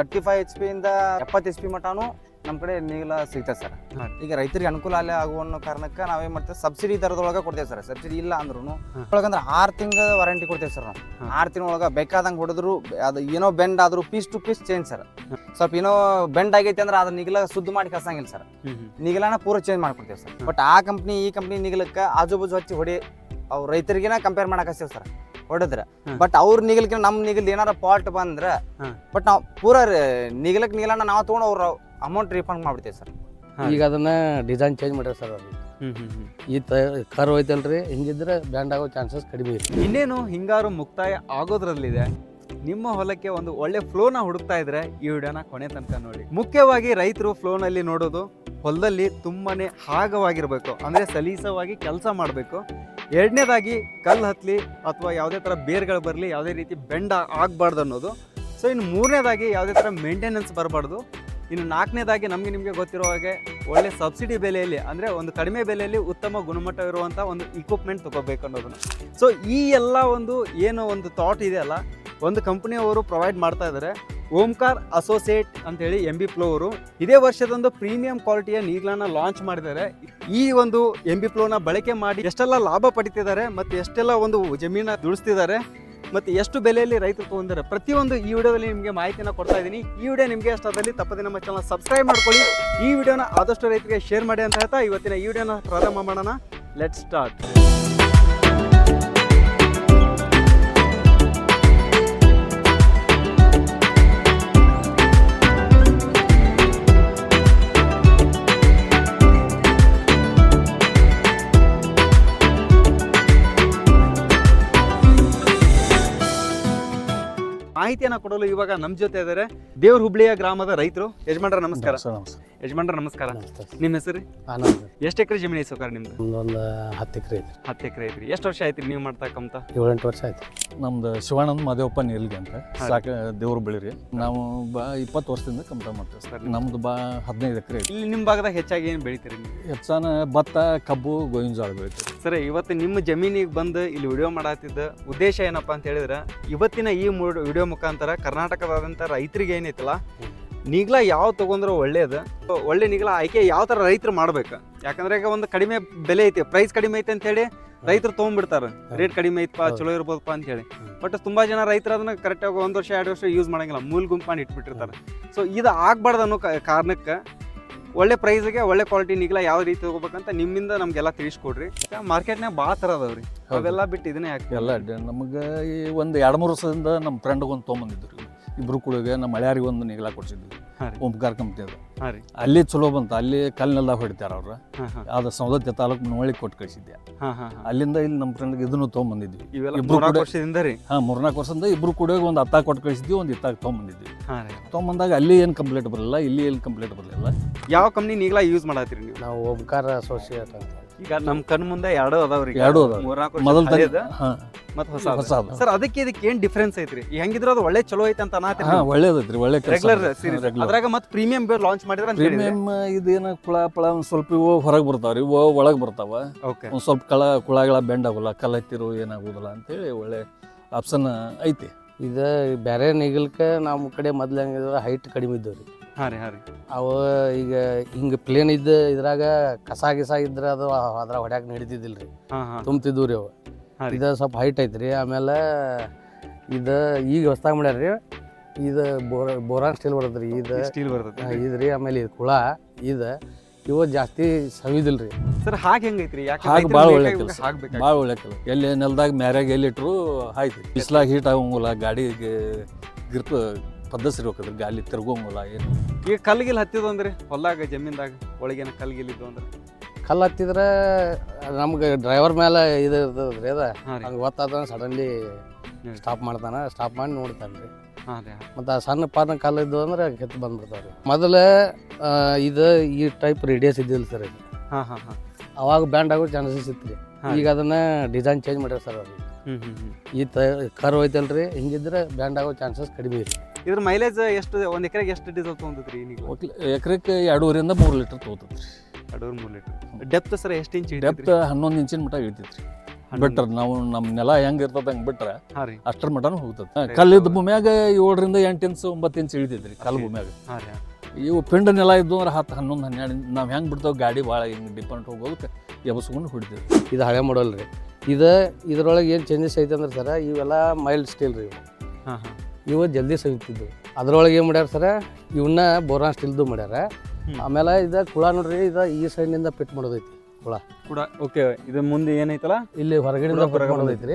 Thirty five H P ಇಂದ ಎಪ್ಪತ್ತು H P mutton ನಮ್ಮ ಕಡೆ ನೀಲ ಸಿಗ್ತದೆ ಸರ್. ಈಗ ರೈತರಿಗೆ ಅನುಕೂಲ ಅಲ್ಲೇ ಆಗುವ ಅನ್ನೋ ಕಾರಣಕ್ಕೆ ನಾವೇನ್ ಮಾಡ್ತೇವೆ? ಸಬ್ಸಿಡಿ ದರದೊಳಗೆ ಕೊಡ್ತೇವೆ ಸರ್. ಸಬ್ಸಿಡಿ ಇಲ್ಲ ಅಂದ್ರೂ. ಒಳಗಂದ್ರೆ ಆರು ತಿಂಗಳ ವಾರಂಟಿ ಕೊಡ್ತೇವೆ ಸರ್ ನಾವು. ಆರು ತಿಂಗಳೊಳಗೆ ಬೇಕಾದಂಗೆ ಹೊಡೆದ್ರು ಅದು ಏನೋ ಬೆಂಡ್ ಆದ್ರೂ piece to piece change sir. ಸ್ವಲ್ಪ ಏನೋ ಬೆಂಡ್ ಆಗೈತೆ ಅಂದ್ರೆ ಅದನ್ನ ನಿಗಲ ಶುದ್ಧ ಮಾಡಿ ಕಳ್ಸಂಗಿಲ್ಲ ಸರ್. ನಿಗಲನ ಪೂರ ಚೇಂಜ್ ಮಾಡ್ಕೊಡ್ತೇವೆ ಸರ್. ಬಟ್ ಆ ಕಂಪ್ನಿ ಈ ಕಂಪ್ನಿ ನಿಗಲಕ್ಕೆ ಆಜು ಬಾಜು ಹಚ್ಚಿ ಹೊಡಿ ಅವ್ರ ರೈತರಿಗೆ ಕಂಪೇರ್ ಮಾಡಕ್ಕೆ ಸರ್. ಹೊಡೆದ್ರೆ. ಬಟ್ ಅವ್ರ ನಿಗಲ್ಕಿನ ನಮ್ಮ ನಿಗಲ್ ಏನಾರ ಫಾಲ್ಟ್ ಬಂದ್ರ ಬಟ್ ನಾವು ಪೂರ ನಿಗಲಕ್ ನಿಗಲನ್ನ ನಾವು ತೊಗೊಂಡು ಅವ್ರ ಅಮೌಂಟ್ ರೀಫಂಡ್ ಮಾಡ್ಬಿಡ್ತೇವೆ ಸರ್. ಈಗ ಅದನ್ನ ಡಿಸೈನ್ ಚೇಂಜ್ ಮಾಡ್ಯಾರ ಸರ್ ಅವ್ರು. ಈ ಕರ್ ಹೋಯ್ತಲ್ರಿ ಹಿಂಗಿದ್ರೆ ಬ್ಯಾಂಡ್ ಆಗೋ ಚಾನ್ಸಸ್ ಕಡಿಮೆ ಇದೆ ಇನ್ನೇನು ಹಿಂಗಾರು ಮುಕ್ತಾಯ ಆಗೋದ್ರಲ್ಲಿದೆ ನಿಮ್ಮ ಹೊಲಕ್ಕೆ ಒಂದು ಒಳ್ಳೆ ಫ್ಲೋನ ಹುಡುಕ್ತಾ ಇದ್ರೆ ಈ ವಿಡಿಯೋನ ಕೊನೆ ತನಕ ನೋಡಿ. ಮುಖ್ಯವಾಗಿ ರೈತರು ಫ್ಲೋನಲ್ಲಿ ನೋಡೋದು ಹೊಲದಲ್ಲಿ ತುಂಬಾನೇ ಹಾಗವಾಗಿರ್ಬೇಕು ಅಂದ್ರೆ ಸಲೀಸವಾಗಿ ಕೆಲಸ ಮಾಡಬೇಕು ಎರಡನೇದಾಗಿ ಕಲ್ಲು ಹತ್ತಲಿ ಅಥವಾ ಯಾವುದೇ ಥರ ಬೇರ್ಗಳು ಬರಲಿ, ಯಾವುದೇ ರೀತಿ ಬೆಂಡ ಆಗಬಾರ್ದು ಅನ್ನೋದು. ಸೊ ಇನ್ನು ಮೂರನೇದಾಗಿ ಯಾವುದೇ ಥರ ಮೇಂಟೆನೆನ್ಸ್ ಬರಬಾರ್ದು. ಇನ್ನು ನಾಲ್ಕನೇದಾಗಿ ನಮಗೆ ನಿಮಗೆ ಗೊತ್ತಿರೋ ಹಾಗೆ ಒಳ್ಳೆ ಸಬ್ಸಿಡಿ ಬೆಲೆಯಲ್ಲಿ, ಅಂದರೆ ಒಂದು ಕಡಿಮೆ ಬೆಲೆಯಲ್ಲಿ ಉತ್ತಮ ಗುಣಮಟ್ಟ ಇರುವಂಥ ಒಂದು ಇಕ್ವಿಪ್ಮೆಂಟ್ ತೊಗೋಬೇಕು ಅನ್ನೋದನ್ನು. ಸೊ ಈ ಎಲ್ಲ ಒಂದು ಏನು ಒಂದು ಥಾಟ್ ಇದೆಯಲ್ಲ ಒಂದು ಕಂಪ್ನಿಯವರು ಪ್ರೊವೈಡ್ ಮಾಡ್ತಾ ಇದ್ದಾರೆ ಓಂಕಾರ್ ಅಸೋಸಿಯೇಟ್ ಅಂತೇಳಿ ಎಂ ಬಿ ಫ್ಲೋ ಅವರು ಇದೇ ವರ್ಷದೊಂದು ಪ್ರೀಮಿಯಂ ಕ್ವಾಲಿಟಿಯ ನೀರ್ಗಳನ್ನ ಲಾಂಚ್ ಮಾಡಿದ್ದಾರೆ. ಈ ಒಂದು ಎಂ ಬಿ ಫ್ಲೋನ ಬಳಕೆ ಮಾಡಿ ಎಷ್ಟೆಲ್ಲ ಲಾಭ ಪಡಿತಿದ್ದಾರೆ ಮತ್ತು ಎಷ್ಟೆಲ್ಲ ಒಂದು ಜಮೀನ ದುಡಿಸ್ತಿದ್ದಾರೆ ಮತ್ತು ಎಷ್ಟು ಬೆಲೆಯಲ್ಲಿ ರೈತರು ತೊಗೊಂಡಿದ್ದಾರೆ. ಪ್ರತಿಯೊಂದು ಈ ವಿಡಿಯೋದಲ್ಲಿ ನಿಮಗೆ ಮಾಹಿತಿನ ಕೊಡ್ತಾ ಇದ್ದೀನಿ. ಈ ವಿಡಿಯೋ ನಿಮಗೆ ಇಷ್ಟದಲ್ಲಿ ತಪ್ಪದೆ ನಮ್ಮ ಚಾನಲ್ ಸಬ್ಸ್ಕ್ರೈಬ್ ಮಾಡ್ಕೊಳ್ಳಿ. ಈ ವಿಡಿಯೋನ ಆದಷ್ಟು ರೈತರಿಗೆ ಶೇರ್ ಮಾಡಿ ಅಂತ ಹೇಳ್ತಾ ಇವತ್ತಿನ ಈ ವಿಡಿಯೋನ ಪ್ರಾರಂಭ ಮಾಡೋಣ. ಲೆಟ್ ಸ್ಟಾರ್ಟ್ ಮಾಹಿತಿಯನ್ನ ಕೊಡಲು ಇವಾಗ ನಮ್ಮ ಜೊತೆ ಇದ್ದಾರೆ ದೇವ್ರ ಹುಬ್ಳಿಯ ಗ್ರಾಮದ ರೈತರು. ಯಜಮಾನ್ರ ನಮಸ್ಕಾರ. ಸರ್ ನಮಸ್ಕಾರ. ಯಜಮಾನ್ರ ನಮಸ್ಕಾರ. ನಮಸ್ತೆ ನಿಮ್ಮ ಹೆಸರು? ಆನಂದ್ ಎಷ್ಟು ಎಕರೆ ಜಮೀನು ಐತೆ ಸೌಕರ್ ನಿಮ್ದು? ಒಂದು ಹತ್ತು ಎಕರೆ ಐತ್ರಿ. ಹತ್ತು ಎಕರೆ ಐತ್ರಿ. ಎಷ್ಟು ವರ್ಷ ಆಯ್ತ್ರಿ ನೀವು ಮಾಡ್ತಕ್ಕಂಥ ಏಳೆಂಟು ವರ್ಷ ಆಯ್ತು. ನಮ್ದು ಶಿವಾನಂದ್ ಮಾದೇವಪ್ಪ ನೀಲ್ಗೆ ಅಂತ. ಸಾಕು ದೇವ್ರು ಬೆಳಿರಿ ನಾವು ಬಾ ಇಪ್ಪತ್ತು ವರ್ಷದಿಂದ ಕಮ್ತಾ ಮಾಡ್ತೇವೆ ಸರ್. ನಮ್ದು ಬಾ ಹದಿನೈದು ಎಕರೆ ಇಲ್ಲಿ ನಿಮ್ಮ ಭಾಗದಾಗ ಹೆಚ್ಚಾಗಿ ಏನು ಬೆಳಿತೀರಿ ನೀವು? ಹೆಚ್ಚಾನ ಭತ್ತ ಕಬ್ಬು ಗೋವಿನ ಜೋಳ ಬೆಳಿತೀವಿ. ಸರ್ ಇವತ್ತು ನಿಮ್ಮ ಜಮೀನಿಗೆ ಬಂದು ಇಲ್ಲಿ ವಿಡಿಯೋ ಮಾಡತ್ತಿದ್ದ ಉದ್ದೇಶ ಏನಪ್ಪಾ ಅಂತ ಹೇಳಿದ್ರೆ ಇವತ್ತಿನ ಈ ವಿಡಿಯೋ ಮುಖಾಂತರ ಕರ್ನಾಟಕದಾದಂಥ ರೈತರಿಗೆ ಏನೈತಲ್ಲ ನೀಗ್ಲ ಯಾವ ತಗೊಂಡ್ರೆ ಒಳ್ಳೇದು. ಒಳ್ಳೆ ನೀಗ್ಲ ಆಯ್ಕೆ ಯಾವ ಥರ ರೈತರು ಮಾಡ್ಬೇಕು. ಯಾಕಂದ್ರೆ ಈಗ ಒಂದು ಕಡಿಮೆ ಬೆಲೆ ಐತಿ. ಪ್ರೈಸ್ ಕಡಿಮೆ ಐತೆ ಅಂತ ಹೇಳಿ ರೈತರು ತೊಗೊಂಡ್ಬಿಡ್ತಾರೆ. ರೇಟ್ ಕಡಿಮೆ ಐತಪ್ಪ. ಚಲೋ ಇರ್ಬೋದಪ್ಪ ಅಂತ ಹೇಳಿ. ಬಟ್ ತುಂಬಾ ಜನ ರೈತರು ಅದನ್ನ ಕರೆಕ್ಟಾಗಿ ಒಂದು ವರ್ಷ ಎರಡು ವರ್ಷ ಯೂಸ್ ಮಾಡಂಗಿಲ್ಲ. ಮೂಲ ಗುಂಪಾನ ಇಟ್ಬಿಟ್ಟಿರ್ತಾರೆ. ಸೊ ಇದು ಆಗ್ಬಾರ್ದು ಅನ್ನೋ ಕಾರಣಕ್ಕೆ ಒಳ್ಳೆ ಪ್ರೈಸ್ಗೆ ಒಳ್ಳೆ ಕ್ವಾಲಿಟಿ ನೀಗ್ಲ ಯಾವ ರೀತಿ ತಗೋಬೇಕಂತ ನಿಮ್ಮಿಂದ ನಮ್ಗೆಲ್ಲ ತಿಳಿಸ್ಕೊಡ್ರಿ. ಮಾರ್ಕೆಟ್ನಾಗ ಭಾಳ ಥರ ಅದಾವ್ರಿ. ಅವೆಲ್ಲ ಬಿಟ್ಟು ಇದನ್ನೇ ಯಾಕೆ ಎಲ್ಲ ನಮಗೆ ಈ ಒಂದು ಎರಡು ಮೂರು ವರ್ಷದಿಂದ ನಮ್ಮ ಫ್ರೆಂಡ್ಗೊಂದು ತೊಗೊಂಬಂದಿದ್ರು ಇಬ್ರು ಕೂಡ ನಮ್ಮ ಮಳೆಯಾರಿಗೆ ಒಂದು ನಿಗಲ ಕೊಡ್ಸಿದ್ವಿ. ಓಂಕಾರ ಕಂಪ್ನಿ ಅದು. ಅಲ್ಲಿ ಚಲೋ ಬಂತು. ಅಲ್ಲಿ ಕಲ್ಲಿನೆಲ್ಲ ಹೊಡಿತಾರ ಅವ್ರ. ಅದ ಸೌದತ್ಯ ತಾಲೂಕು ನೋಳಿ ಕೊಟ್ಟು ಕಳಿಸಿದ್ದೆ. ಹಾಂ ಹಾಂ ಹಾಂ. ಅಲ್ಲಿಂದ ಇಲ್ಲಿ ನಮ್ಮ ಫ್ರೆಂಡ್ ಇದನ್ನು ತೊಗೊಂಬಂದಿದ್ವಿ. ಇವೆಲ್ಲ ಇಬ್ರು ಹಾಂ ಮೂರ್ನಾಲ್ಕು ವರ್ಷದಿಂದ ಇಬ್ರು ಕೂಡ ಒಂದು ಹತ್ತಾಗ ಕೊಟ್ಟು ಕಳಿಸಿದ್ವಿ ಒಂದು ಇತ್ತಾಗ ತೊಗೊಂಬಂದಿದ್ವಿ. ತೊಗೊಂಬಂದಾಗ ಅಲ್ಲಿ ಏನು ಕಂಪ್ಲೇಂಟ್ ಬರಲಿಲ್ಲ ಇಲ್ಲಿ ಏನು ಕಂಪ್ಲೇಂಟ್ ಬರಲಿಲ್ಲ. ಯಾವ ಕಂಪ್ನಿ ನೀಗ್ಲಾ ಯೂಸ್ ಮಾಡತ್ತೀರಿ ನೀವು? ನಾವು ಓಂಕಾರ ಅಸೋಸಿಯೇಟ್ ಅಂತ. ಈಗ ನಮ್ಮ ಕಣ್ ಮುಂದೆ ಎರಡು ಅದಾವ್ರಿ ಎರಡು ಅದಾವ. ಮೂರ್ನಾಲ್ಕು ಮೊದಲ ಮತ್ತೆ ಹೊಸ ಹೊಸದು. ಸರ್ ಅದಕ್ಕೆ ಇದಕ್ಕೆ ಏನ್ ಡಿಫ್ರೆನ್ಸ್ ಐತ್ರಿ? ಈ ಹೆಂಗಿದ್ರು ಅದು ಒಳ್ಳೆ ಚಲೋ ಐತೆ ಅಂತ ಹಾಂ ಒಳ್ಳೇದೈತ್ರಿ ಒಳ್ಳೆ ರೆಗ್ಯುಲರ್ ಸೀರೀಸ್ ಅದ್ರಾಗ ಮತ್ತೆ ಪ್ರೀಮಿಯಂ ಬೇರ್ ಲಾಂಚ್ ಮಾಡಿದ್ರೆ ಅಂತ ಹೇಳಿದ್ರೆ. ಪ್ರೀಮಿಯಂ ಇದೇನು ಕುಳ ಪಳ ಒಂದು ಸ್ವಲ್ಪ ಇವು ಹೊರಗೆ ಬರ್ತಾವ್ರಿ ಇವು ಒಳಗೆ ಬರ್ತಾವ. ಓಕೆ ಒಂದು ಸ್ವಲ್ಪ ಕಳ ಕುಳಗಳ ಬೆಂಡ್ ಆಗೋಲ್ಲ ಕಲ್ ಹತ್ತಿರು ಏನಾಗೋದಿಲ್ಲ ಅಂತೇಳಿ ಒಳ್ಳೆ ಆಪ್ಷನ್ ಐತಿ. ಇದು ಬೇರೆ ನಿಗಲ್ಕ ನಮ್ಮ ಕಡೆ ಮೊದ್ಲು ಹೆಂಗಿದ್ರೆ ಹೈಟ್ ಕಡಿಮೆ ಇದ್ದವು ರೀ. ಹಾ ರೀ ಹಾ ರೀ. ಅವ ಈಗ ಹಿಂಗೆ ಪ್ಲೇನ್ ಇದ್ದ ಇದ್ರಾಗ ಕಸ ಗಿಸ ಇದ್ರೆ ಅದು ಅದ್ರಾಗ ಹೊಡ್ಯಾಕ ನಡೀತಿದ್ದಿಲ್ಲ ರೀ ಹಾ ಹಾ. ತುಂಬ್ತಿದ್ವು ರೀ ಅವು. ಇದು ಸ್ವಲ್ಪ ಹೈಟ್ ಐತ್ರಿ ಆಮೇಲೆ ಇದು ಈಗ ಹೊಸ್ದಾಗ ಮಾಡ್ಯಾರ ರೀ ಇದು ಬೋರ ಬೋರಾನ್ ಸ್ಟೀಲ್ ಬರ್ತದ್ರಿ ಇದು ಸ್ಟೀಲ್ ಬರ್ತದೆ ಇದ್ರಿ ಆಮೇಲೆ ಇದು ಕುಳ ಇದು ಇವು ಜಾಸ್ತಿ ಸವಿದಿಲ್ಲ ರೀ ಸರ್ ಹಾಗೆ ಹೆಂಗೈತ್ರಿ ಯಾಕೆ ಹಾಗೆ ಭಾಳ ಒಳ್ಳೆ ಕೆಲಸ ಭಾಳ ಒಳ್ಳೆ ಕೆಲಸ ಎಲ್ಲಿ ನೆಲದಾಗ ಮ್ಯಾರ್ಯಾಗ ಎಲ್ಲಿ ಇಟ್ರು ಆಯ್ತು ಬಿಸ್ಲಾಗ ಹೀಟ್ ಆಗಂಗಿಲ್ಲ ಗಾಡಿಗೆ ಪದ್ಧತಿ ಹೋಗ್ತದ್ರಿ ಗಾಲಿ ತಿರ್ಗೋಂಗಿಲ್ಲ ಏನು. ಈಗ ಕಲ್ಗಿಲ್ ಹತ್ತಿದ್ದು ಅಂದ್ರೆ ಹೊಲ್ದಾಗ ಜಮೀನ್ದಾಗ ಒಳಗೇನ ಕಲ್ಗಿಲ್ ಇದ್ದು ಅಂದ್ರೆ? ಕಲ್ಲು ಹತ್ತಿದ್ರೆ ನಮ್ಗೆ ಡ್ರೈವರ್ ಮೇಲೆ ಇದು ಇರ್ತದ್ರಿ ಅದ. ಹಾ ರೀ. ಹಂಗೆ ಗೊತ್ತಾದ ಸಡನ್ಲಿ ಸ್ಟಾಪ್ ಮಾಡ್ತಾನ ಸ್ಟಾಪ್ ಮಾಡಿ ನೋಡ್ತಾನೆ ರೀ. ಹಾ ರೀ ಮತ್ತು ಆ ಸಣ್ಣ ಪಾನ ಕಲ್ಲು ಇದ್ದು ಅಂದ್ರೆ ಕೆತ್ತು ಬಂದ್ಬಿಡ್ತಾವೆ ರೀ. ಮೊದಲ ಆ, ಇದು ಈ ಟೈಪ್ ರೇಡಿಯಸ್ ಇದ್ದಿಲ್ಲ ಸರ್ ಇದು. ಹಾ ಹಾ ಹಾ. ಅವಾಗ ಬ್ಯಾಂಡ್ ಆಗೋ ಚಾನ್ಸಸ್ ಇತ್ತು ರೀ. ಹಾ. ಈಗ ಅದನ್ನ ಡಿಸೈನ್ ಚೇಂಜ್ ಮಾಡ್ಯಾರ ಸರ್ ಅವ್ರಿಗೆ ಈ ತ ಕರ್ ಹೋಯ್ತಲ್ರಿ ಹಿಂಗಿದ್ರೆ ಬ್ಯಾಂಡ್ ಆಗೋ ಚಾನ್ಸಸ್ ಕಡಿಮೆ ರೀ ಇದ್ರ ಮೈಲೇಜ್ ಎಷ್ಟು ಒಂದು ಎಕರೆಗೆ ಎಷ್ಟು ಡೀಸೆಲ್ ತೊಗೊಂತೈತ್ರಿ ನೀವು ಎಕರೆಕ್ಕೆ ಎರಡೂವರೆಯಿಂದ ಮೂರು ಲೀಟರ್ ತೊಗೋತೈತಿ ಎರಡೂವರೆ ಮೂರು ಲೀಟರ್. ಡೆಪ್ತ್ ಸರ್ ಎಷ್ಟು ಇಂಚ್ ಡೆಪ್ತ್ ಹನ್ನೊಂದು ಇಂಚಿನ ಮಟ್ಟ ಇಳಿತೈತ್ರಿ ಬಿಟ್ರೆ ನಾವು ನಮ್ಮ ನೆಲ ಹೆಂಗ್ ಇರ್ತದ ಹಂಗೆ ಬಿಟ್ರೆ ಹಾಂ ರೀ. ಅಷ್ಟರ ಮಟನು ಹೋಗ್ತದ. ಕಲ್ಲಿದ್ದ. ಭೂಮ್ಯಾಗ ಏಳರಿಂದ ಎಂಟು ಇಂಚ್ ಒಂಬತ್ತು ಇಂಚ್ ಇಳಿತೈತ್ರಿ ಕಲ್ಲು ಭೂಮ್ಯಾಗ. ಹಾಂ ರೀ ಇವು ಪಿಂಡ ನೆಲ ಇದ್ದು ಅಂದ್ರೆ ಹತ್ತು ಹನ್ನೊಂದು ಹನ್ನೆರಡು ನಾವು ಹೆಂಗೆ ಬಿಡ್ತಾವೆ ಗಾಡಿ ಭಾಳ ಹಿಂಗೆ ಡಿಪೆಂಡ್ ಹೋಗೋದಕ್ಕೆ ಎಬಸ್ಕೊಂಡು ಹೊಡಿತೀವಿ ಇದು ಹಳೆ ಮಾಡಲ್ ರೀ. ಇದು ಇದ್ರೊಳಗೆ ಏನು ಚೇಂಜಸ್ ಐತೆ ಅಂದ್ರೆ ಸರ ಇವೆಲ್ಲ ಮೈಲ್ಡ್ ಸ್ಟೀಲ್ ರೀ ಇವು. ಹಾಂ ಹಾಂ. ಇವು ಜಲ್ದಿ ಸವಿತಿದ್ವು. ಅದ್ರೊಳಗೆ ಏನು ಮಾಡ್ಯಾರ ಸರ ಇವನ್ನ ಬೋರಾನ್ ಸ್ಟೀಲ್ದು ಮಾಡ್ಯಾರ. ಆಮೇಲೆ ಇದ ಕುಳ ನೋಡ್ರಿ ಇದ ಈ ಸೈಡ್ನಿಂದ ಪಿಟ್ ಮಾಡೋದೈತಿ ಕೂಡ ಓಕೆ ಇದು ಮುಂದೆ ಏನೈತಲ್ಲ? ಇಲ್ಲಿ ಹೊರಗಡೆಯಿಂದ ಕುಳ ಹೊರಗೆ ಮಾಡೋದೈತ್ರಿ.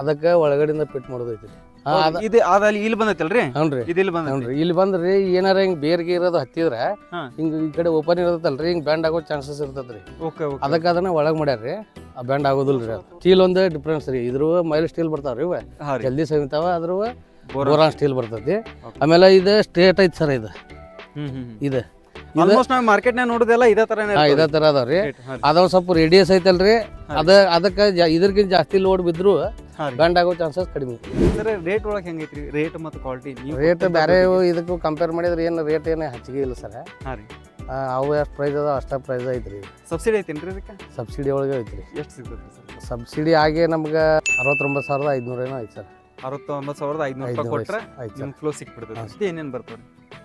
ಅದಕ್ಕೆ ಒಳಗಡೆಯಿಂದ ಪಿಟ್ ಮಾಡೋದೈತಿ ಇದು ಅದಲ್ಲಿ ಇಲ್ಲಿ ಬಂದೈತಲ್ರಿ? ಹ್ಞೂ ಇದು ಇಲ್ಲಿ ಬಂದ್ರಿ ಏನಾರ ಹಿಂಗ್ ಬೇರ್ಗೆ ಇರೋದು ಹತ್ತಿದ್ರೆ ಹಿಂಗ್ ಈ ಕಡೆ ಓಪನ್ ಇರತ್ತಲ್ರಿ ಹಿಂಗ್ ಬ್ಯಾಂಡ್ ಆಗೋ ಚಾನ್ಸಸ್ ಇರ್ತದ್ರಿ. ಓಕೆ ಅದಕ್ಕೆ ಅದನ್ನ ಒಳಗ್ ಮಾಡ್ಯಾರ್ರಿ. ಆ ಬ್ಯಾಂಡ್ ಆಗೋದಿಲ್ರಿ ಅದು. ಸ್ಟೀಲ್ ಒಂದು ಡಿಫ್ರೆನ್ಸ್ ರೀ. ಇದ್ರ ಮೈಲ್ ಸ್ಟೀಲ್ ಬರ್ತಾವ್ರಿ ಇವ. ಜಲ್ದಿ ಸವಿತಾವ ಅದ್ರ ಬೋರಾನ್. ಸ್ಟೀಲ್ ಬರ್ತೈತಿ. ಆಮೇಲೆ ಇದು ಸ್ಟ್ರೇಟ್ ಐತಿ ಸರ್ ಇದು. ಇದು. ಆಲ್ಮೋಸ್ಟ್ ನಾವು ಮಾರ್ಕೆಟ್ನಾಗ ನೋಡುದೆಲ್ಲ ಇದೇ ತರನೇ ಹಾ ಇದೇ ತರ ಅದಾವ್ರಿ ಅದೊಂದ್ ಸ್ವಲ್ಪ ರೇಡಿಯಸ್ ಐತಲ್ರಿ? ಅದ ಅದಕ್ಕ ಇದ್ರಗಿಂತ ಜಾಸ್ತಿ ಲೋಡ್ ಬಿದ್ರು ಬ್ಯಾಂಡ್ ಆಗೋ ಚಾನ್ಸಸ್ ಕಡಿಮೆ. ಸರ್ ರೇಟ್ ಒಳಗೆ ಹೆಂಗೈತ್ರಿ? ರೇಟ್ ಮತ್ತು ಕ್ವಾಲಿಟಿ ನೀವು ರೇಟ್ ಬೇರೆ ಇದಕ್ಕೂ ಕಂಪೇರ್ ಮಾಡಿದ್ರೆ ಏನು ರೇಟ್ ಏನು ಹೆಚ್ಚಿಗೆ ಇಲ್ಲ ಸರ್. ಹಾಂ ರೀ. ಅವು ಎಷ್ಟು ಪ್ರೈಸ್ ಅದ ಅಷ್ಟ ಪ್ರೈಸ್ ಐತ್ರಿ. ಸಬ್ಸಿಡಿ ಐತೇನ್ರಿ ಇದಕ್ಕೆ? ಸಬ್ಸಿಡಿ ಒಳಗೆ ಐತ್ರಿ. ಎಷ್ಟು ಸಿಗ್ತೈತ್ರಿ ಸರ್? ಸಬ್ಸಿಡಿ ಆಗಿ ನಮ್ಗೆ ಅರವತ್ತೊಂಬತ್ತು ಸಾವಿರದ ಐದುನೂರ ಏನೋ ಐತೆ ಸರ್. ಅರವತ್ತೊಂಬತ್ತು ಸಾವಿರದ ಐದುನೂರು ರೂಪಾಯಿ ಐದುನೂರು ಕೊಟ್ರೆ ಐತೆ ಸರ್. ನಿಮ್ಗೆ ಫ್ಲೋ ಸಿಕ್ಬಿಡ್ತದೆ. ಅಷ್ಟೇ ಏನೇನು ಬರ್ತದೆ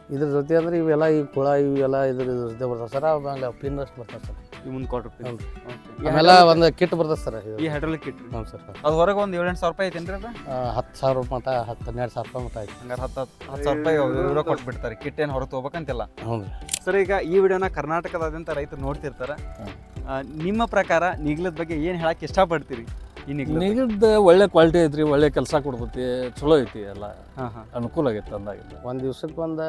ಇದ್ರ ಜೊತೆ ಅಂದ್ರೆ ಇವೆಲ್ಲ ಈ ಕುಳ ಇವೆಲ್ಲ ಇದ್ರ ಇದ್ರ ಜೊತೆ ಬರ್ತದೆ ಸರ್. ಆಮೇಲೆ ಪಿನ್ನಷ್ಟು ಬರ್ತದೆ ಸರ್. ಈ ಮುಂದೆ ಕೊಟ್ರೆ ಹ್ಞೂ ಆಮೇಲೆ ಒಂದು ಕಿಟ್ ಬರ್ತದೆ ಸರ್ ಈ ಹೈಡ್ರಾಲಿಕ್ ಕಿಟ್ ಹ್ಞೂ ಸರ್. ಅದು ಹೊರಗೆ ಒಂದು ಏಳೆಂಟು ಸಾವಿರ ರೂಪಾಯಿ ಐತೇನ್ರಿ ಅದು? ಹತ್ತು ಸಾವಿರ ಮಟ ಹತ್ತು ಹನ್ನೆರಡು ಸಾವಿರ ರೂಪಾಯಿ ಮಟ ಐತೆ ಹಂಗಾರೆ ಹತ್ತು ಹತ್ತು ಸಾವಿರ ರೂಪಾಯಿ ಇವ್ರ ಕೊಟ್ಬಿಡ್ತಾರೆ. ಕಿಟ್ ಏನು ಹೊರತು ಹೋಗ್ಬೇಕಂತಿಲ್ಲ ಹ್ಞೂ ರೀ. ಸರ್ ಈಗ ಈ ವಿಡಿಯೋನ ಕರ್ನಾಟಕದಾದ್ಯಂತ ರೈತರು ನೋಡ್ತಿರ್ತಾರೆ. ಆ, ನಿಮ್ಮ ಪ್ರಕಾರ ನಿಗ್ಲದ ಬಗ್ಗೆ ಏನು ಹೇಳಕ್ಕೆ ಇಷ್ಟಪಡ್ತೀರಿ? ಈ ನಿಗ್ಲ ಒಳ್ಳೆ ಕ್ವಾಲಿಟಿ ಐತ್ರಿ ಒಳ್ಳೆ ಕೆಲಸ ಕೊಡ್ತೈತಿ ಚಲೋ ಐತಿ ಎಲ್ಲ. ಹಾಂ ಹಾಂ. ಅನುಕೂಲ ಆಗೈತಿ ಅಂದಾಗಿಲ್ಲ ಒಂದು ದಿವ್ಸಕ್ಕೆ ಒಂದು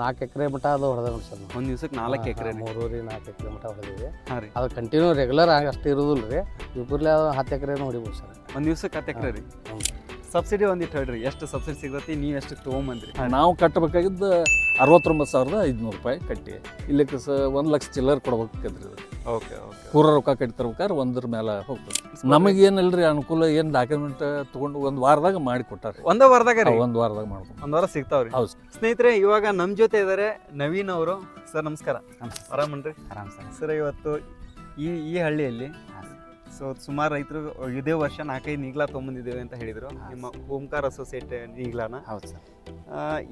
ನಾಲ್ಕು ಎಕರೆ ಮಟ ಅದು ಹೊಡೆದ ಸರ್ ಒಂದು ದಿವ್ಸಕ್ಕೆ ನಾಲ್ಕು ಎಕರೆ ಮೂರೂರಿ ನಾಲ್ಕು ಎಕರೆ ಮಟ ಹೊಡೆದಿವಿ. ಹಾಂ ರೀ. ಅದು ಕಂಟಿನ್ಯೂ ರೆಗ್ಯುಲರ್ ಆಗಿ ಅಷ್ಟು ಇರೋದಿಲ್ಲ ರೀ. ಇಬ್ಬರಲ್ಲೇ ಅದು ಹತ್ತು ಎಕರೆನೂ ಹೊಡಿಬೋದು ಸರ್. ಒಂದು ದಿವ್ಸಕ್ಕೆ ಹತ್ತು ಎಕರೆ ರೀ. ಸಬ್ಸಿಡಿ ಒಂದಿಟ್ಟು ಹೇಳ್ರಿ ಎಷ್ಟು ಸಬ್ಸಿಡಿ ಸಿಗತ್ತೆ ನೀವು ಎಷ್ಟು ತೊಗೊಂಬಂದ್ರಿ? ನಾವು ಕಟ್ಟಬೇಕಾಗಿದ್ದು ಅರವತ್ತೊಂಬತ್ತು ಸಾವಿರದ ಐದುನೂರು ರೂಪಾಯಿ ಕಟ್ಟಿ. ಇಲ್ಲಕ್ಕೆ ಸ ಒಂದು ಲಕ್ಷ ಚಿಲ್ಲರ್ ಕೊಡ್ಬೇಕಾದ್ರಿ ಪೂರ ರೊಕ್ಕ ಕಟ್ಟಿ ತರ್ಬೇಕಾದ್ರೆ ಒಂದ್ರ ಮೇಲೆ ಹೋಗ್ತದೆ. ನಮಗೆ ಏನಲ್ರಿ ಅನುಕೂಲ ಏನು ಡಾಕ್ಯುಮೆಂಟ್ ತಗೊಂಡು ಒಂದು ವಾರದಾಗ ಮಾಡಿ ಕೊಟ್ಟಾರೆ ಒಂದೇ ವಾರದಾಗ ರೀ? ಒಂದು ವಾರದಾಗ ಮಾಡ್ಕೊಂಡು. ಒಂದು ವಾರ ಸಿಗ್ತಾವ್ರಿ. ಹೌದು. ಸ್ನೇಹಿತರೆ ಇವಾಗ ನಮ್ಮ ಜೊತೆ ಇದ್ದಾರೆ ನವೀನ್ ಅವರು. ಸರ್ ನಮಸ್ಕಾರ. ಆರಾಮನ್ರಿ ಆರಾಮ್ ಸರ್. ಸರ್ ಇವತ್ತು ಈ ಈ ಹಳ್ಳಿಯಲ್ಲಿ ಸೊ ಸುಮಾರು ರೈತರು ಇದೇ ವರ್ಷ ನಾಲ್ಕೈದು ನೀಗ್ಲಾ ತೊಗೊಂಬಂದಿದ್ದೇವೆ ಅಂತ ಹೇಳಿದರು. ನಿಮ್ಮ ಓಂಕಾರ ಅಸೋಸಿಯೇಟ್ ನೀಗ್ಲಾನ ಹೌದು ಸರ್.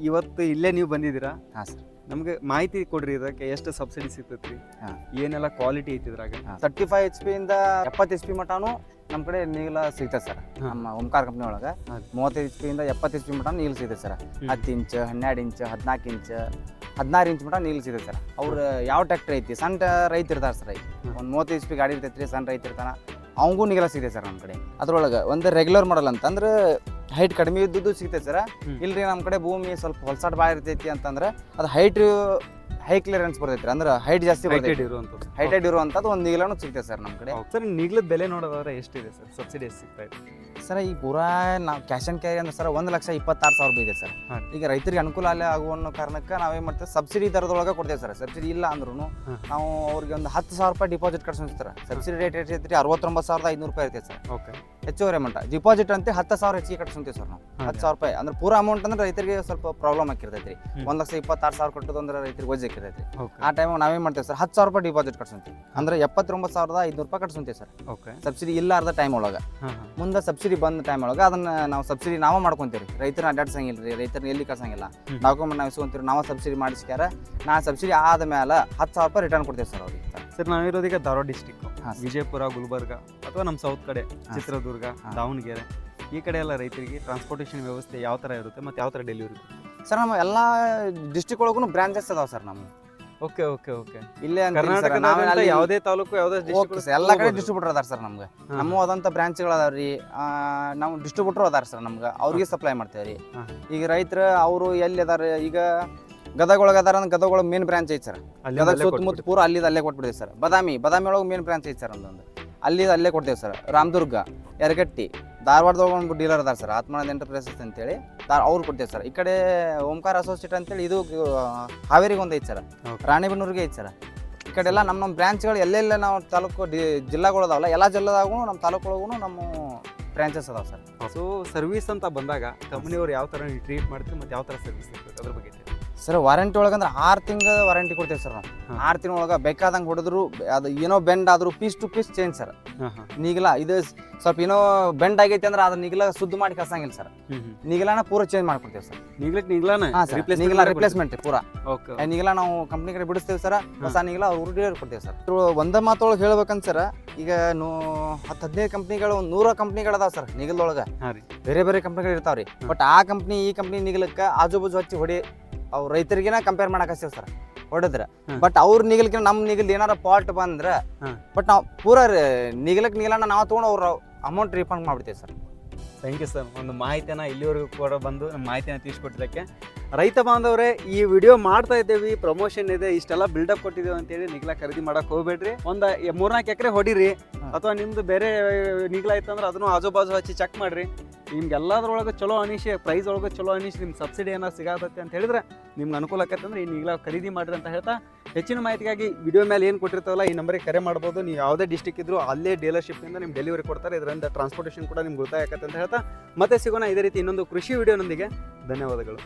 ಇವತ್ತು ಇಲ್ಲೇ ನೀವು ಬಂದಿದ್ದೀರಾ? ಹಾಂ ಸರ್. ನಮಗೆ ಮಾಹಿತಿ ಕೊಡ್ರಿ ಇದಕ್ಕೆ ಎಷ್ಟು ಸಬ್ಸಿಡಿ ಸಿಗ್ತೈತ್ರಿ? ಹಾ. ಏನೆಲ್ಲ ಕ್ವಾಲಿಟಿ ಐತಿ ಇದ್ರಾಗ? ತರ್ಟಿ ಫೈವ್ ಎಚ್ ಪಿಯಿಂದ ಎಪ್ಪತ್ತು ಎಚ್ ಪಿ ಮಟನು ನಮ್ಮ ಕಡೆ ನೀಲ ಸಿಗ್ತದೆ ಸರ್. ನಮ್ಮ ಓಂಕಾರ ಕಂಪ್ನಿ ಒಳಗೆ. ಮೂವತ್ತೈದು ಎಚ್ ಪಿಯಿಂದ ಎಪ್ಪತ್ತು ಎಚ್ ಪಿ ಮಟ ನೀಲ್ ಸಿಗ್ತದೆ ಸರ್. ಹತ್ತು ಇಂಚ್ ಹನ್ನೆರಡು ಇಂಚ್ ಹದಿನಾಲ್ಕು ಇಂಚ್ ಹದಿನಾರು ಇಂಚ್ ಮಟ್ಟ ನೀಲ್ ಸಿಗುತ್ತೆ ಸರ್ ಅವ್ರು ಯಾವ ಟ್ಯಾಕ್ಟ್ರ್ ಐತಿ? ಸಣ್ಣ ರೈತ ಇರ್ತಾರೆ ಸರ್ ಐತಿ ಒಂದು ಮೂವತ್ತು ಎಚ್ ಪಿ ಗಾಡಿ ಇರ್ತೈತೆ ರೀ ಸಣ್ಣ ರೈತ ಇರ್ತಾನೆ. ಅವಂಗೂ ನೀಲ ಸಿಗುತ್ತೆ ಸರ್ ನಮ್ಮ ಕಡೆ. ಅದ್ರೊಳಗೆ ಒಂದು ರೆಗ್ಯುಲರ್ ಮಾಡಲ್ ಅಂತಂದ್ರೆ ಹೈಟ್ ಕಡಿಮೆ ಇದ್ದದ್ದು ಸಿಗ್ತೈತೆ ಸರ್ ಇಲ್ಲ ಇಲ್ರಿ ನಮ್ಮ ಕಡೆ ಭೂಮಿ ಸ್ವಲ್ಪ ಹೊಲ್ಸಾಟ್ ಭಾಳ ಇರ್ತೈತಿ ಅಂತಂದ್ರೆ ಅದು ಹೈಟ್ ಹೈ ಕ್ಲಿಯರೆನ್ಸ್ ಬರ್ತೈತಿ ಅಂದ್ರೆ ಹೈಟ್ ಜಾಸ್ತಿ ಬರ್ತೈತಿ. ಹೈಟೆಡ್ ಇರುವಂಥದ್ದು ಒಂದು ನೀಲನು ಸಿಗ್ತದೆ ಸರ್ ನಮ್ಮ ಕಡೆ. ಸರ್ ನೀಗ್ಲದ ಬೆಲೆ ನೋಡೋದಾದ್ರೆ ಎಷ್ಟಿದೆ ಸರ್? ಸಬ್ಸಿಡಿ ಎಷ್ಟು ಸಿಗ್ತಾ ಇದೆ? ಸರ್ ಈ ಪೂರಾ ನಾವು ಕ್ಯಾಶ್ ಆ್ಯಂಡ್ ಕ್ಯಾರಿ ಅಂದ್ರೆ ಸರ್ ಒಂದು ಲಕ್ಷ ಇಪ್ಪತ್ತಾರು ಸಾವಿರ ರೂಪಾಯಿ ಇದೆ ಸರ್. ಈಗ ರೈತರಿಗೆ ಅನುಕೂಲ ಅಲ್ಲೇ ಆಗುವ ಅನ್ನೋ ಕಾರಣಕ್ಕೆ ನಾವೇನು ಮಾಡ್ತೇವೆ? ಸಬ್ಸಿಡಿ ದರದೊಳಗೆ ಕೊಡ್ತೇವೆ ಸರ್. ಸಬ್ಸಿಡಿ ಇಲ್ಲ ಅಂದ್ರೂ ನಾವು ಅವ್ರಿಗೆ ಒಂದು ಹತ್ತು ಸಾವಿರ ರೂಪಾಯಿ ಡಿಪಾಸಿಟ್ ಕಟ್ಸ್ ಸರ್ ಸಬ್ಸಿಡಿ ರೇಟ್ ಎಷ್ಟು ಐತ್ರಿ? ಅರವತ್ತೊಂಬತ್ತು ಸಾವಿರದ ಐನೂರು ರೂಪಾಯಿ ಇರ್ತೈತೆ ಸರ್. ಓಕೆ ಹೆಚ್ಚುವರಿ ಅಮೌಂಟ್ ಡಿಪಾಸಿಟ್ ಅಂತ ಹತ್ತು ಸಾವಿರ ಹೆಚ್ಚಿಗೆ ಕಟ್ಸಂತೀವಿ ಸರ್ ನಾವು. ಹತ್ತು ಸಾವಿರ ರೂಪಾಯಿ. ಅಂದ್ರೆ ಪೂರ ಅಮೌಂಟ್ ಅಂದ್ರೆ ರೈತರಿಗೆ ಸ್ವಲ್ಪ ಪ್ರಾಬ್ಲಮ್ ಆಗಿರ್ತೈತೆ ರೀ. ಒಂದು ಲಕ್ಷ ಇಪ್ಪತ್ತಾರು ಸಾವಿರ ಕಟ್ಟೋದು ಅಂದ್ರೆ ರೈತರಿಗೆ ಓಕೆ ಆ ಟೈಮ್ ನಾವೇನು ಮಾಡ್ತೇವೆ ಸರ್? ಹತ್ತು ಸಾವಿರ ರೂಪಾಯಿ ಡಿಪಾಸಿಟ್ ಕಟ್ಸಂತೀವಿ ಅಂದ್ರೆ ಎಪ್ಪತ್ತೊಂಬತ್ತು ಸಾವಿರದ ಐನೂರು ರೂಪಾಯಿ ಕಟ್ಸಂತೀವಿ ಸರ್. ಓಕೆ ಸಬ್ಸಿಡಿ ಇಲ್ಲ ಅರ್ಧ ಟೈಮ್ ಒಳಗೆ ಮುಂದೆ ಸಬ್ಸಿಡಿ ಬಂದ ಟೈಮ್ ಒಳಗೆ ಅದನ್ನ ನಾವು ಸಬ್ಸಿಡಿ ನಾವು ಮಾಡ್ಕೊಂತೀವಿ ರೈತರನ್ನ ಅಡ್ಡಾಡ್ಸಂಗಿಲ್ಲ ರೀ ರೈತರನ್ನ ಎಲ್ಲಿ ಕಳ್ಸಂಗಿಲ್ಲ. ಡಾಕ್ಯುಮೆಂಟ್ ನಾವು ಇಸ್ಕೊಂತೀವಿ ನಾವು ಸಬ್ಸಿಡಿ ಮಾಡಿಸ್ಕ್ಯಾರ ನಾ ಸಬ್ಸಿಡಿ ಆದ ಮೇಲೆ ಹತ್ತು ಸಾವಿರ ರೂಪಾಯಿ ರಿಟರ್ನ್ ಕೊಡ್ತೀವಿ ಸರ್ ಅವ್ರಿಗೆ. ಸರ್ ನಾವಿರೋದೀಗ ಧಾರವಾಡ ಡಿಸ್ಟಿಕ್ ವಿಜಯಪುರ ಗುಲ್ಬರ್ಗ ಅಥವಾ ನಮ್ಮ ಸೌತ್ ಕಡೆ ಚಿತ್ರದುರ್ಗ ದಾವಣಗೆರೆ ಈ ಕಡೆ ಎಲ್ಲ ರೈತರಿಗೆ ಟ್ರಾನ್ಸ್ಪೋರ್ಟೇಷನ್ ವ್ಯವಸ್ಥೆ ಯಾವ ಥರ ಇರುತ್ತೆ ಮತ್ತು ಯಾವ ಥರ ಡೆಲಿವರಿ ಸರ್ ನಮ್ಮ ಎಲ್ಲ ಡಿಸ್ಟಿಕ್ ಒಳಗೂ ಬ್ರಾಂಚಸ್ ಅದಾವೆ ಸರ್ ನಮ್ಮ ಓಕೆ ಓಕೆ ಓಕೆ. ಇಲ್ಲೇ ಅಂತ ಕರ್ನಾಟಕದ ಯಾವುದೇ ತಾಲೂಕು ಯಾವುದೇ ಡಿಸ್ಟ್ರಿಕ್ಟ್ ಎಲ್ಲ ಕಡೆ ಡಿಸ್ಟ್ರಿಬ್ಯೂಟರ್ ಅದಾರ ಸರ್ ನಮ್ಗೆ. ನಮ್ಮ ಆದಂಥ ಬ್ರಾಂಚ್ಗಳು ಅದಾವ ರೀ. ನಾವು ಡಿಸ್ಟ್ರಿಬ್ಯೂಟರ್ ಅದಾರ ಸರ್ ನಮ್ಗೆ. ಅವ್ರಿಗೆ ಸಪ್ಲೈ ಮಾಡ್ತೇವೆ ರೀ. ಈಗ ರೈತರು ಅವರು ಎಲ್ಲಿ ಅದಾರ ಈಗ ಗದಗ ಒಳಗೆ ಅದಾರ ಅಂದ್ರೆ ಗದಗ ಒಳಗೆ ಮೇನ್ ಬ್ರಾಂಚ್ ಐತೆ ಸರ್. ಗದಗ ಸುತ್ತಮುತ್ತ. ಪೂರ ಅಲ್ಲಿದ ಅಲ್ಲೇ ಕೊಟ್ಬಿಡ್ತೀವಿ ಸರ್. ಬದಾಮಿ ಬದಾಮಿ ಒಳಗೆ ಮೇನ್ ಬ್ರಾಂಚ್ ಐತಿ ಸರ್ ಒಂದೊಂದು ಅಲ್ಲಿ ಅಲ್ಲೇ ಕೊಡ್ತೇವೆ ಸರ್. ರಾಮದುರ್ಗ ಯರಗಟ್ಟಿ ಧಾರವಾಡದೊಳಗೆ ಒಂದು ಡೀಲರ್ ಅದಾರ ಸರ್ ಆತ್ಮಾನಂದ ಎಂಟರ್ಪ್ರೈಸಸ್ ಅಂತೇಳಿ. ತಾರ್ ಅವ್ರು ಕೊಡ್ತೇವೆ ಸರ್ ಈ ಕಡೆ ಓಂಕಾರ ಅಸೋಸಿಯೇಟ್ ಅಂತೇಳಿ ಇದು ಹಾವೇರಿಗೆ ಒಂದು ಐತೆ ಸರ್. ರಾಣಿಬೆನ್ನೂರಿಗೆ ಐತೆ ಸರ್ ಈ ಕಡೆ ಎಲ್ಲ ನಮ್ಮ ನಮ್ಮ ಬ್ರಾಂಚ್ಗಳು ಎಲ್ಲೆಲ್ಲ ನಾವು ತಾಲೂಕು ಡಿ ಜಿಲ್ಲಾಗಳು ಅದಾವಲ್ಲ ಎಲ್ಲ ಜಿಲ್ಲಾದಾಗೂ ನಮ್ಮ ತಾಲೂಕೊಳಗೂ ನಮ್ಮ ಬ್ರ್ಯಾಂಚಸ್ ಅದಾವೆ ಸರ್ ಸೊ ಸರ್ವಿಸ್ ಅಂತ ಬಂದಾಗ ಕಂಪ್ನಿಯವ್ರು ಯಾವ ಥರ ಟ್ರೀಟ್ ಮಾಡ್ತೀರಿ ಮತ್ತು ಯಾವ ಥರ ಸರ್ವಿಸ್ ಇರ್ತದೆ ಅದ್ರ ಬಗ್ಗೆ. ಸರ್ ವಾರಂಟಿ ಒಳಗಂದ್ರೆ ಆರು ತಿಂಗಳ ವಾರಂಟಿ ಕೊಡ್ತೇವೆ ಸರ್ ನಾವು. ಆರು ತಿಂಗಳ ಒಳಗೆ ಬೇಕಾದಂಗೆ ಹೊಡೆದ್ರು ಅದು ಏನೋ ಬೆಂಡ್ ಆದ್ರೂ piece to piece change sir. ನೀಗಲ ಇದು ಸ್ವಲ್ಪ ಏನೋ ಬೆಂಡ್ ಆಗೈತೆ ಅಂದ್ರೆ ಅದನ್ನ ನಿಗಲ ಶುದ್ಧ ಮಾಡಿ ಕಳ್ಸಂಗಿಲ್ಲ ಸರ್. ನಿಗಲನ ಪೂರ ಚೇಂಜ್ ಮಾಡ್ಕೊಡ್ತೇವೆ ಸರ್. ನಿಗಲ ನಿಗ್ಲಾನ? ಹಾಂ ಸರ್. ನೀಗಲ ರಿಪ್ಲೇಸ್ಮೆಂಟ್ ಪೂರ. ಓಕೆ ನೀಗಲ ನಾವು ಕಂಪ್ನಿ ಕಡೆ ಬಿಡಿಸ್ತೇವೆ ಸರ್. ಹೊಸ ನಿಗಲ ಅವ್ರು ಡೀಲರ್ ಕೊಡ್ತೇವೆ ಸರ್. ಒಂದೇ ಮಾತೊಳಗೆ ಹೇಳ್ಬೇಕಂತ ಸರ್ ಈಗ ನೂ ಹತ್ತು ಹದಿನೈದು ಕಂಪ್ನಿಗಳು ಒಂದು ನೂರ ಕಂಪ್ನಿಗಳು ಅದಾವ ಸರ್ ನಿಗಲ್ದೊಳಗೆ. ಬೇರೆ ಬೇರೆ ಕಂಪ್ನಿಗಳು ಇರ್ತಾವ್ರಿ ಬಟ್ ಆ ಕಂಪ್ನಿ ಈ ಕಂಪ್ನಿ ನಿಗಲಕ್ಕೆ ಆಜು ಬಾಜು ಹಚ್ಚಿ ಹೊಡಿ ಅವ್ರು ರೈತರಿಗಿನ ಕಂಪೇರ್ ಮಾಡಕ್ ಹಚ್ತೇವೆ ಸರ್ ಹೊಡೆದ್ರ. ಬಟ್ ಅವ್ರ ನಿಗಲ್ಕಿನ ನಮ್ಮ ನಿಗಲ್ ಏನಾರ ಫಾಲ್ಟ್ ಬಂದ್ರ ಬಟ್ ನಾವು ಪೂರ ನಿಗಲಕ್ ನಿಗಲನ್ನ ನಾವು ತಗೊಂಡು ಅವ್ರ ಅಮೌಂಟ್ ರೀಫಂಡ್ ಮಾಡ್ಬಿಡ್ತೇವೆ ಸರ್ ಥ್ಯಾಂಕ್ ಯು ಸರ್ ಒಂದು ಮಾಹಿತಿನ ಇಲ್ಲಿವರೆಗೂ ಕೂಡ ಬಂದು ನಮ್ಮ ಮಾಹಿತಿನ ತಿಳಿಸ್ಕೊಟ್ಟಿದ್ದಕ್ಕೆ ರೈತ ಬಾಂಧವರೇ ಈ ವಿಡಿಯೋ ಮಾಡ್ತಾ ಇದ್ದೇವೆ. ಪ್ರಮೋಷನ್ ಇದೆ. ಇಷ್ಟೆಲ್ಲ ಬಿಲ್ಡಪ್ ಕೊಟ್ಟಿದ್ದೇವೆ ಅಂತೇಳಿ ನಿಗ್ಲಾ ಖರೀದಿ ಮಾಡಕ್ ಹೋಗ್ಬೇಡ್ರಿ. ಒಂದು ಮೂರ್ನಾಲ್ಕು ಎಕರೆ ಹೊಡಿರಿ. ಅಥವಾ ನಿಮ್ದು ಬೇರೆ ನಿಗ್ಲ ಇತ್ತಂದ್ರೆ ಅದನ್ನು ಆಜು ಬಾಜು ಹಚ್ಚಿ ಚೆಕ್ ಮಾಡ್ರಿ. ನಿಮ್ಗೆ ಎಲ್ಲದ್ರೊಳಗೆ ಚಲೋ ಅನಿಸಿ ಪ್ರೈಸ್ ಒಳಗೆ ಚಲೋ ಅನಿಸಿ ನಿಮ್ಮ ಸಬ್ಸಿಡಿ ಏನಾರು ಸಿಗತ್ತೆ ಅಂತ ಹೇಳಿದ್ರೆ ನಿಮ್ಗೆ ಅನುಕೂಲ ಆಕತ್ತೆ ಅಂದ್ರೆ ಈ ನಿಗ್ಲ ಖರೀದಿ ಮಾಡ್ರಿ ಅಂತ ಹೇಳ್ತಾ ಹೆಚ್ಚಿನ ಮಾಹಿತಿಗಾಗಿ ವಿಡಿಯೋ ಮೇಲೆ ಏನು ಕೊಟ್ಟಿರ್ತಾವಲ್ಲ, ಈ ನಂಬರಿಗೆ ಕರೆ ಮಾಡ್ಬೋದು. ನೀವು ಯಾವುದೇ ಡಿಸ್ಟಿಕ್ ಇದ್ರೂ ಅಲ್ಲೇ ಡೀಲರ್ಶಿಪ್ನಿಂದ ನಿಮ್ಗೆ ಡೆಲಿವರಿ ಕೊಡ್ತಾರೆ. ಇದರಿಂದ ಟ್ರಾನ್ಸ್ಪೋರ್ಟೇಷನ್ ಕೂಡ ನಿಮ್ಗೆ ಗೊತ್ತಾಗತ್ತೆ ಅಂತ ಹೇಳ್ತಾ, ಮತ್ತೆ ಸಿಗೋಣ ಇದೇ ರೀತಿ ಇನ್ನೊಂದು ಕೃಷಿ ವಿಡಿಯೋನೊಂದಿಗೆ ಧನ್ಯವಾದಗಳು.